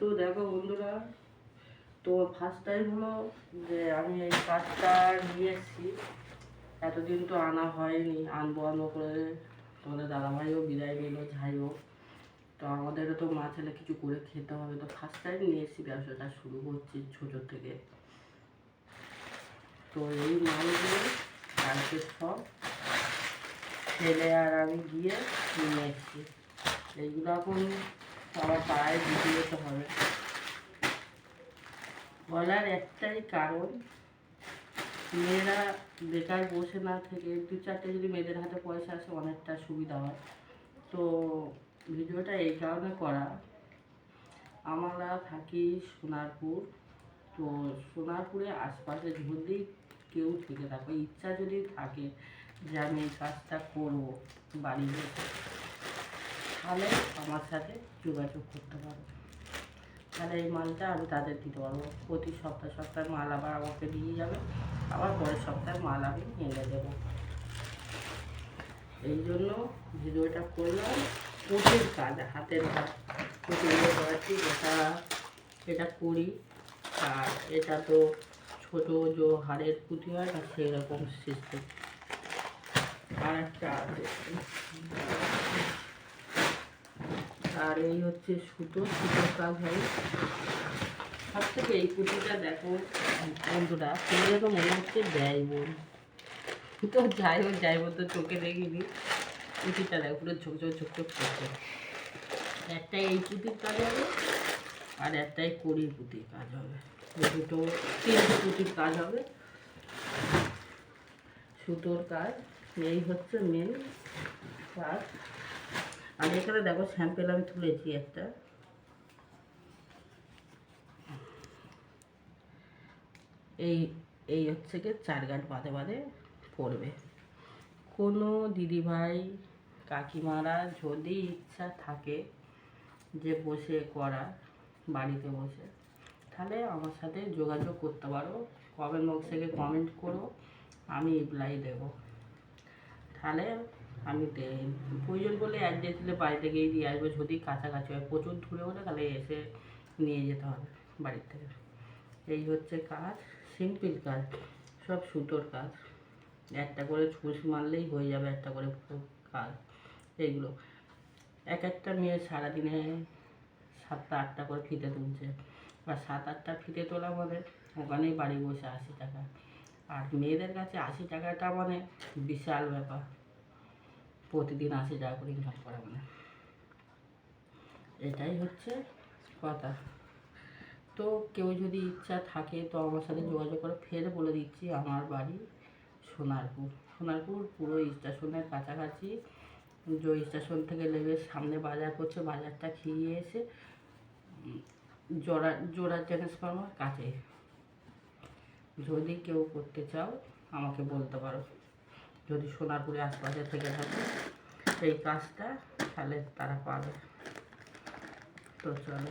তো দেখো বন্ধুরা, তো ফার্স্ট টাইম হলো যে আমি এই কাজটা নিয়ে এসেছি। এতদিন তো আনা হয়নি, আনব আনব করে তোমাদের দাদাভাইও বিদায় নিল, যাই হোক। তো আমাদেরও তো মা ছেলে কিছু করে খেতে হবে, তো ফার্স্ট টাইম নিয়ে এসেছি, ব্যবসাটা শুরু করছি ছোটো থেকে। তো এই মালগুলো কালকে সব ছেলে আর আমি গিয়ে নিয়ে এসেছি। এইগুলো এখন আমার পাড়ায় দিতে যেতে হবে। বলার একটাই কারণ, মেয়েরা বেকার বসে না থেকে দু চারটে যদি মেয়েদের হাতে পয়সা আসে অনেকটা সুবিধা হয়। তো ভিডিওটা এই কারণে করা। আমরা থাকি সোনারপুর, তো সোনারপুরে আশপাশে যদি কেউ থেকে থাকে, ইচ্ছা যদি থাকে যে আমি এই কাজটা করব বাড়ি তাহলে আমার সাথে যোগাযোগ করতে পারো। তাহলে এই মালটা আমি তাদের দিতে পারব প্রতি সপ্তাহ সপ্তাহে মাল আবার আমাকে দিয়ে যাবে। আবার পরের সপ্তাহে মাল আমি এনে দেবো। এই জন্য ভিডিওটা করলাম। পুঁতির কাজ, হাতের কাজ। পুঁতির করাচ্ছি যেটা এটা করি। আর এটা তো ছোটো যে হাড়ের পুঁতি হয় না সেই রকম সিস্টেম আর একটা আছে। আর এই হচ্ছে সুতো, সুতোর কাজ হয়। সব থেকে এই পুঁতিটা দেখো, বন্ধুরা তোমাদের তো মনে হচ্ছে ব্যয় বোন তো যাই হোক যাই হোক তো চোখে দেখিনি। পুঁতিটা দেখো, পুরো ঝোক ঝোক ঝোক ঝোক করছে একটা এই পুঁতির কাজ হবে, আর একটাই কড়ির পুঁতির কাজ হবে। দুটো তিনটে পুঁতির কাজ হবে। সুতোর কাজ, এই হচ্ছে মেন কাজ। আর এখানে দেখো স্যাম্পেল আমি তুলেছি একটা। এই এই হচ্ছে কি চার গাঁট বাঁধে বাঁধে পড়বে। কোনো দিদিভাই কাকিমারা যদি ইচ্ছা থাকে যে বসে করা, বাড়িতে বসে, তাহলে আমার সাথে যোগাযোগ করতে পারো। কমেন্ট বক্স কমেন্ট করো, আমি রিপ্লাই দেবো। তাহলে আমি প্রয়োজন করলে অ্যাড্রেস দিলে বাড়ি থেকেই দিয়ে আসব। যদি কাছাকাছি হয়, প্রচুর দূরে হলে তাহলে এসে নিয়ে যেতে হবে বাড়ির থেকে। এই হচ্ছে কাজ সিম্পল কাজ, সব সুতোর কাজ। একটা করে ছুঁচ মারলেই হয়ে যাবে, একটা করে কাজ। এইগুলো। এক একটা মেয়ে সারাদিনে সাতটা, আটটা করে ফিতে তুলছে। বা সাত, আটটা ফিতে তোলা মানে ওখানেই বাড়ি বসে আশি টাকা। আর মেয়েদের কাছে আশি টাকাটা মানে বিশাল ব্যাপার। প্রতিদিন আশি টাকা করে ইনকাম করা মানে। এটাই হচ্ছে কথা। তো কেউ যদি ইচ্ছা থাকে, তো আমার সাথে যোগাযোগ করে। ফের বলে দিচ্ছি আমার বাড়ি সোনারপুর। সোনারপুর পুরো স্টেশনের কাছাকাছি। যে স্টেশন থেকে নেমে সামনে বাজার করছে, বাজারটা খেয়ে এসে জোড়া জোড়া ট্রান্সফর্মার কাছে। যদি কেউ করতে চাও, আমাকে বলতে পারো। যদি সোনারপুরে আশপাশে থেকে থাকে এই কাজটা তাহলে তারা পাবে। তো চলো।